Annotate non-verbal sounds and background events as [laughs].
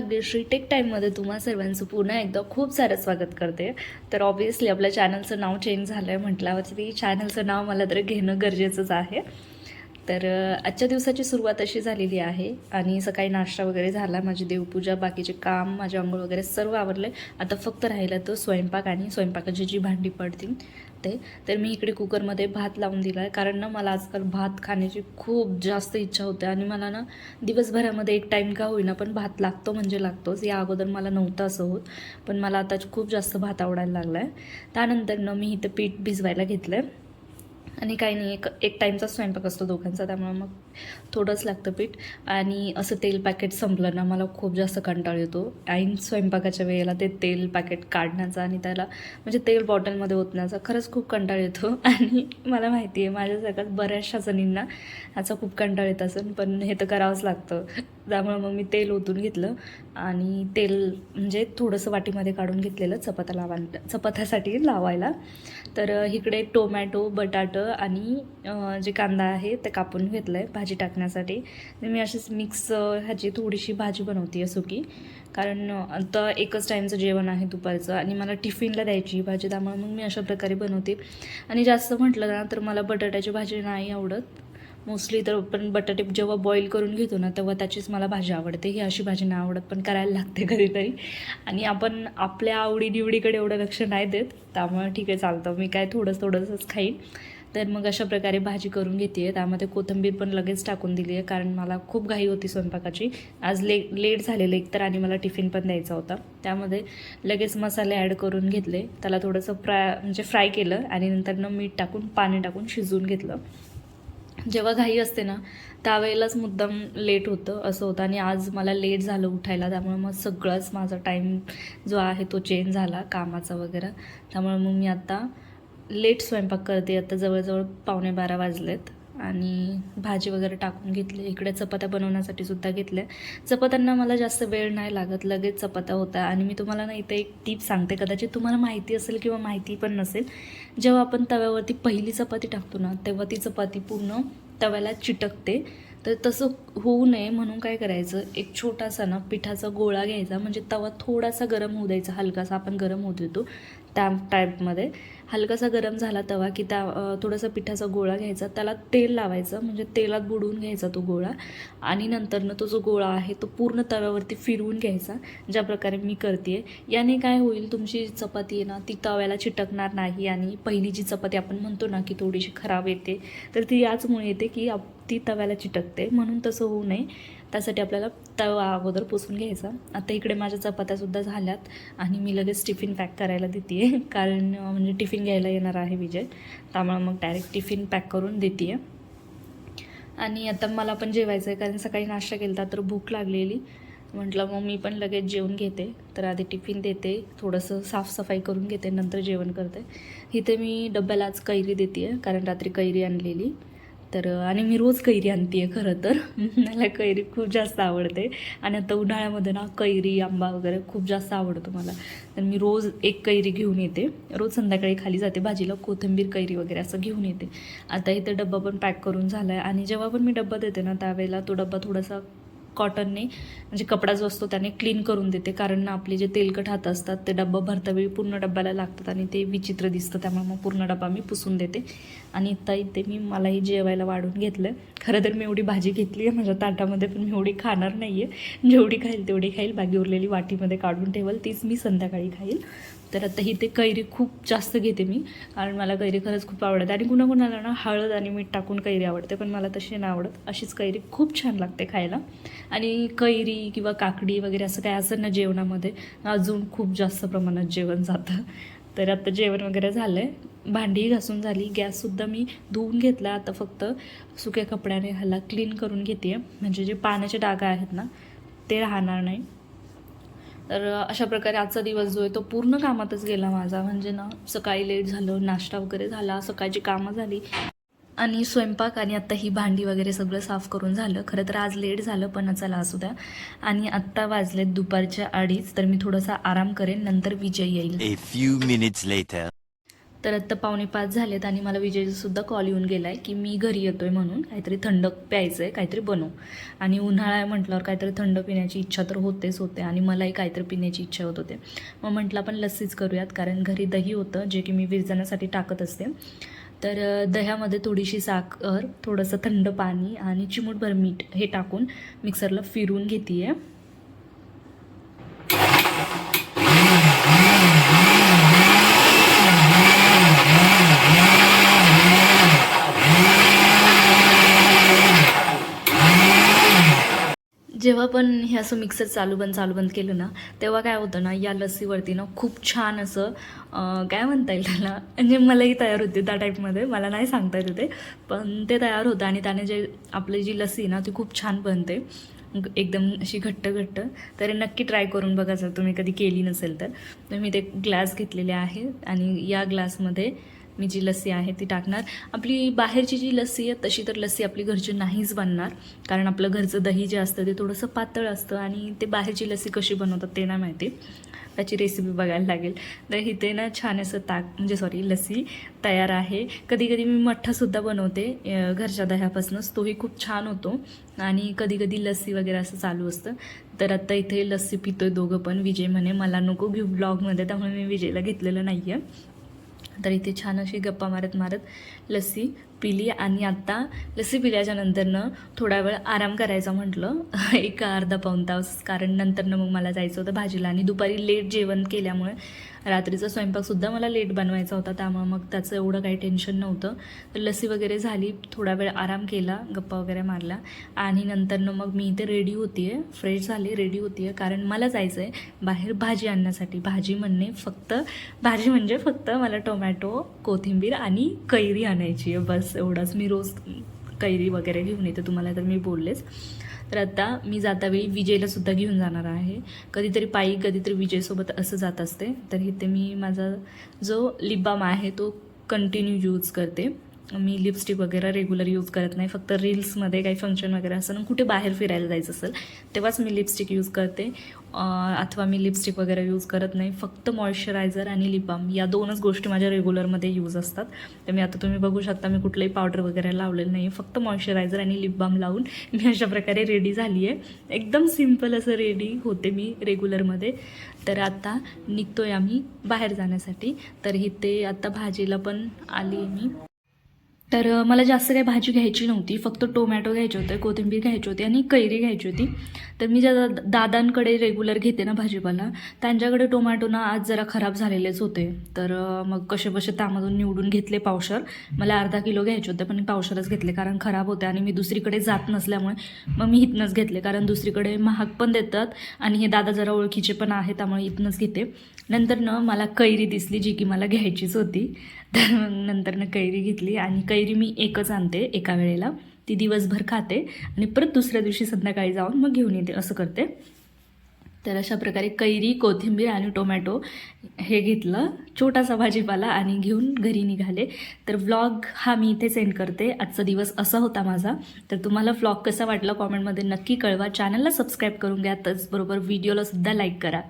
Bhagyashree take टाईममध्ये तुम्हा सर्वांचं पुन्हा एकदा खूप सारं स्वागत करते. तर ऑब्व्हियसली आपल्या चॅनलचं नाव चेंज झालं आहे म्हटल्यावरती चॅनलचं नाव मला तर घेणं गरजेचंच आहे. तर आजच्या दिवसाची सुरुवात अशी झालेली आहे आणि सकाळी नाश्ता वगैरे झाला माझी देवपूजा बाकीचे काम माझे आंघोळ वगैरे सर्व आवरले आता फक्त राहिला तो स्वयंपाक आणि स्वयंपाकाची जी भांडी पडतील ते. तर मी इकडे कुकरमध्ये भात लावून दिला आहे कारण ना मला आजकाल भात खाण्याची खूप जास्त इच्छा होते आणि मला ना दिवसभरामध्ये एक टाईम का होईना पण भात लागतो म्हणजे लागतोच. या अगोदर मला नव्हतं असं होत पण मला आता खूप जास्त भात आवडायला लागला आहे त्यानंतर ना मी इथं पीठ भिजवायला घेतलं आहे आणि काही नाही एक एक टाईमचा स्वयंपाक असतो दोघांचा त्यामुळे मग थोडंच लागतं पीठ. आणि असं तेल पॅकेट संपलं ना मला खूप जास्त कंटाळ येतो. ऐन स्वयंपाकाच्या वेळेला ते तेल पॅकेट काढण्याचा आणि त्याला म्हणजे तेल बॉटलमध्ये ओतण्याचा खरंच खूप कंटाळ येतो. [laughs] आणि मला माहिती आहे माझ्या सगळ्यात बऱ्याचशा जणींना ह्याचा खूप कंटाळ येत असेल पण हे तर करावंच लागतं. त्यामुळे मग मी तेल ओतून घेतलं आणि तेल म्हणजे थोडंसं वाटीमध्ये काढून घेतलेलं चपात्या लावा चपात्यासाठी लावायला. तर इकडे टोमॅटो बटाटं आणि जे कांदा आहे ते कापून घेतलं आहे भाजी टाकण्यासाठी. मी अशीच मिक्स ह्याची थोडीशी भाजी बनवते आहे सुकी कारण आता एकच टाईमचं जेवण आहे दुपारचं आणि मला टिफिनला द्यायची ही भाजी त्यामुळे मग मी अशा प्रकारे बनवते. आणि जास्त म्हटलं ना तर मला बटाट्याची भाजी नाही आवडत. मोस्टली तर पण बटाटे जेव्हा बॉईल करून घेतो ना तेव्हा त्याचीच मला भाजी आवडते. ही अशी भाजी नाही आवडत पण करायला लागते कधीतरी आणि आपण आपल्या आवडीनिवडीकडे एवढं लक्ष नाही देत. त्यामुळे ठीक आहे चालतं. मी काय थोडंसं थोडंसंच खाईन. तर मग अशा प्रकारे भाजी करून घेते आहे त्यामध्ये कोथिंबीर पण लगेच टाकून दिली आहे कारण मला खूप घाई होती स्वयंपाकाची. आज ले लेट झालेलं एकतर आणि मला टिफिन पण द्यायचा होता. त्यामध्ये लगेच मसाले ॲड करून घेतले. त्याला थोडंसं फ्राय म्हणजे फ्राय केलं आणि नंतर न मीठ टाकून पाणी टाकून शिजवून घेतलं. जेव्हा घाई असते ना त्यावेळेलाच मुद्दाम लेट होतं असं होतं. आणि आज मला लेट झालं उठायला त्यामुळे मग सगळंच माझा टाईम जो आहे तो चेंज झाला कामाचा वगैरे. त्यामुळे मग मी आता लेट स्वयंपाक करते. आता जवळजवळ पावणे बारा वाजलेत. आणि भाजी वगैरे टाकून घेतली. इकडे चपात्या बनवण्यासाठी सुद्धा घेतल्या. चपात्यांना मला जास्त वेळ नाही लागत. लगेच चपात्या होत्या आणि मी तुम्हाला ना इथे एक टीप सांगते. कदाचित तुम्हाला माहिती असेल किंवा माहिती पण नसेल. जेव्हा आपण तव्यावरती पहिली चपाती टाकतो ना तेव्हा ती चपाती पूर्ण तव्याला चिटकते. तर तसं होऊ नये. म्हणून काय करायचं? एक छोटासा ना पिठाचा गोळा घ्यायचा. म्हणजे तवा थोडासा गरम होऊ द्यायचा. हलकासा आपण गरम होऊ देतो त्या टाईपमध्ये हलकासा गरम झाला तवा की त्या थोडासा पिठाचा गोळा घ्यायचा. त्याला तेल लावायचं म्हणजे तेलात बुडवून घ्यायचा तो गोळा. आणि नंतरनं तो जो गोळा आहे तो पूर्ण तव्यावरती फिरवून घ्यायचा ज्या प्रकारे मी करते याने काय होईल तुमची चपाती आहे ना ती तव्याला चिटकणार नाही आणि पहिली जी चपाती आपण म्हणतो ना की थोडीशी खराब येते तर ती याचमुळे येते की आप ती तव्याला चिटकते. म्हणून तसं होऊ नये. त्यासाठी आपल्याला तवा अगोदर पुसून घ्यायचा. आता इकडे माझ्या चपात्यासुद्धा झाल्यात आणि मी लगेच टिफिन पॅक करायला देते आहे [laughs] कारण म्हणजे टिफिन घ्यायला येणार आहे विजय. त्यामुळे मग डायरेक्ट टिफिन पॅक करून देते आहे आणि आता मला पण जेवायचं आहे कारण सकाळी नाश्ता केला तर भूक लागलेली. म्हटलं मग मी पण लगेच जेवण घेते. तर आधी टिफिन देते थोडंसं साफसफाई करून घेते नंतर जेवण करते. इथे मी डब्याला आज कैरी देते आहे कारण रात्री कैरी आणलेली. तर आणि मी रोज कैरी आणते आहे खरं तर. [laughs] मला कैरी खूप जास्त आवडते. आणि आता उन्हाळ्यामध्ये ना कैरी आंबा वगैरे खूप जास्त आवडतो मला. तर मी रोज एक कैरी घेऊन येते. रोज संध्याकाळी खाली जाते भाजीला कोथिंबीर कैरी वगैरे असं घेऊन येते. आता इथे डब्बा पण पॅक करून झाला आहे आणि जेव्हा पण मी डब्बा देते ना त्यावेळेला तो डब्बा थोडासा कॉटनने म्हणजे कपडा जो असतो त्याने क्लीन करून देते. कारण ना आपले जे तेलकट हात असतात ते डब्बा भरता वेळी पूर्ण डब्याला लागतात आणि ते विचित्र दिसतं. त्यामुळे मग पूर्ण डब्बा मी पुसून देते. आणि इथं इथे मी मलाही जेवायला वाढून घेतलं. खरं तर मी एवढी भाजी घेतली आहे माझ्या ताटामध्ये पण मी एवढी खाणार नाही आहे जेवढी खाईल तेवढी खाईल बाकी उरलेली वाटीमध्ये काढून ठेवल तीच मी संध्याकाळी खाईल. तर आता ही ते कैरी खूप जास्त घेते मी कारण मला कैरी खरंच खूप आवडते. आणि कुणाकुणाला ना हळद आणि मीठ टाकून कैरी आवडते पण मला तशी नाही आवडत. अशीच कैरी खूप छान लागते खायला. आणि कैरी किंवा काकडी वगैरे असं काय असेल ना जेवणामध्ये. अजून खूप जास्त प्रमाणात जेवण जातं. तर आता जेवण वगैरे झालं आहे भांडी घासून झाली. गॅससुद्धा मी धुवून घेतला. आता फक्त सुक्या कपड्याने ह्याला क्लीन करून घेते म्हणजे जे पाण्याचे डागा आहेत ना ते राहणार नाही. तर अशा प्रकारे आजचा दिवस जो आहे तो पूर्ण कामातच गेला माझा. म्हणजे ना सकाळी लेट झालं नाश्ता वगैरे झाला सकाळची कामं झाली. आणि स्वयंपाक आणि आत्ता ही भांडी वगैरे सगळं साफ करून झालं. खरं तर आज लेट झालं पण चला असू द्या. आणि आत्ता वाजलेत दुपारच्या अडीच तर मी थोडासा आराम करेन नंतर विजय येईल. तर आत्ता पावणे पाच झालेत आणि मला विजयचा सुद्धा कॉल येऊन गेला आहे की मी घरी येतो आहे म्हणून. काहीतरी थंड प्यायचं आहे काहीतरी बनव. आणि उन्हाळा आहे म्हटल्यावर काहीतरी थंड पिण्याची इच्छा तर होतेच होते आणि मलाही काहीतरी पिण्याची इच्छा होत होते. मग म्हटलं आपण लस्सीच करूयात कारण घरी दही होतं जे की मी विरजण्यासाठी टाकत असते. तर दह्यामध्ये थोडीशी साखर थोडंसं थंड पाणी आणि चिमूटभर मीठ हे टाकून मिक्सरला फिरून घेते आहे जेव्हा पण हे असं मिक्सर चालू बंद चालू बंद केलं ना तेव्हा काय होतं ना या लस्सीवरती ना खूप छान असं काय म्हणता येईल त्याला? म्हणजे मलाही तयार होते त्या टाईपमध्ये मला नाही सांगता येते ते पण ते तयार होतं आणि त्याने जे आपली जी लस्सी ना ती खूप छान बनते. एकदम अशी घट्ट घट्ट. तर नक्की ट्राय करून बघा जर तुम्ही कधी केली नसेल तर. तर मी ते ग्लास घेतलेले आहे आणि या ग्लासमध्ये मी जी लस्सी आहे ती टाकणार. आपली बाहेरची जी लस्सी आहे तशी तर लस्सी आपली घरची नाहीच बनणार. कारण आपलं घरचं दही जे असतं ते थोडंसं पातळ असतं आणि ते बाहेरची लस्सी कशी बनवतात ते नाही माहिती. त्याची रेसिपी बघायला लागेल. तर इथे ना छान असं ताक म्हणजे सॉरी लस्सी तयार आहे. कधी कधी मी मठ्ठासुद्धा बनवते घरच्या दह्यापासूनच. तोही खूप छान होतो. आणि कधी कधी लस्सी वगैरे असं चालू असतं. तर आत्ता इथे लस्सी पितोय दोघं पण. विजय म्हणे मला नको घेऊ ब्लॉगमध्ये त्यामुळे मी विजयला घेतलेलं नाही आहे तर इथे छान अशी गप्पा मारत मारत लस्सी पिली आणि आत्ता लस्सी पिल्याच्या नंतरनं थोडा वेळ आराम करायचा म्हटलं. [laughs] एक अर्धा पाऊण तास कारण नंतरनं मग मला जायचं होतं भाजीला आणि दुपारी लेट जेवण केल्यामुळे रात्रीचा स्वयंपाकसुद्धा मला लेट बनवायचा होता त्यामुळे मग त्याचं एवढं काही टेन्शन नव्हतं. तर लस्सी वगैरे झाली थोडा वेळ आराम केला गप्पा वगैरे मारला आणि नंतरनं मग मी इथे रेडी होती आहे फ्रेश झाली रेडी होती आहे कारण मला जायचं आहे बाहेर भाजी आणण्यासाठी. भाजी म्हणणे फक्त भाजी म्हणजे फक्त मला टोमॅटो कोथिंबीर आणि कैरी आणायची आहे. बस एवढंच. मी रोज कैरी वगैरे घेऊन येते. तुम्हाला तर मी बोललेच. तर आता मी जातावेळी विजयला सुद्धा घेऊन जाणार आहे. कधीतरी पायी कधीतरी विजयसोबत असं जात असते. तर इथे मी माझा जो लिप बाम आहे तो कंटिन्यू यूज करते. मी लिपस्टिक वगैरे रेग्युलर यूज करत नाही. फक्त रील्समध्ये काही फंक्शन वगैरे असं ना कुठे बाहेर फिरायला जायचं असेल तेव्हाच मी लिपस्टिक यूज करते. अथवा मी लिपस्टिक वगैरे यूज करत नाही. फक्त मॉइश्चरायझर आणि लिपबाम या दोनच गोष्टी माझ्या रेग्युलरमध्ये यूज असतात. तर मी आता तुम्ही बघू शकता मी कुठलंही पावडर वगैरे लावलेलं नाही फक्त मॉइश्चरायझर आणि लिपबाम लावून मी अशा प्रकारे रेडी झाली आहे एकदम सिंपल असं रेडी होते मी रेग्युलरमध्ये तर आता आहे आम्ही बाहेर जाण्यासाठी. तर इथे आता भाजीला पण आली मी. तर मला जास्त काही भाजी घ्यायची नव्हती. फक्त टोमॅटो घ्यायचे होते कोथिंबीर घ्यायची होती आणि कैरी घ्यायची होती. तर मी ज्या दा- दादांकडे रेग्युलर घेते ना भाजीपाला त्यांच्याकडे टोमॅटो ना आज जरा खराब झालेलेच होते. तर मग कसे बसे त्यामधून निवडून घेतले पावशर. मला अर्धा किलो घ्यायचे होते पण मी पावशरच घेतले कारण खराब होते आणि मी दुसरीकडे जात नसल्यामुळे मग मी इथनंच घेतले. कारण दुसरीकडे महाग पण देतात आणि हे दादा जरा ओळखीचे पण आहे त्यामुळे इथनंच घेते. नंतर न मला कैरी दिसली जी की मला घ्यायचीच होती. तर [laughs] नंतरनं कैरी घेतली आणि कैरी मी एकच आणते एका वेळेला. ती दिवसभर खाते आणि परत दुसऱ्या दिवशी संध्याकाळी जाऊन मग घेऊन येते असं करते. तर अशा प्रकारे कैरी कोथिंबीर आणि टोमॅटो हे घेतलं छोटासा भाजीपाला आणि घेऊन घरी निघाले. तर व्लॉग हा मी इथे सेंड करते. आजचा दिवस असा होता माझा. तर तुम्हाला व्लॉग कसा वाटला कॉमेंटमध्ये नक्की कळवा. चॅनलला सबस्क्राईब करून घ्या. त्याचबरोबर व्हिडिओलासुद्धा लाईक करा.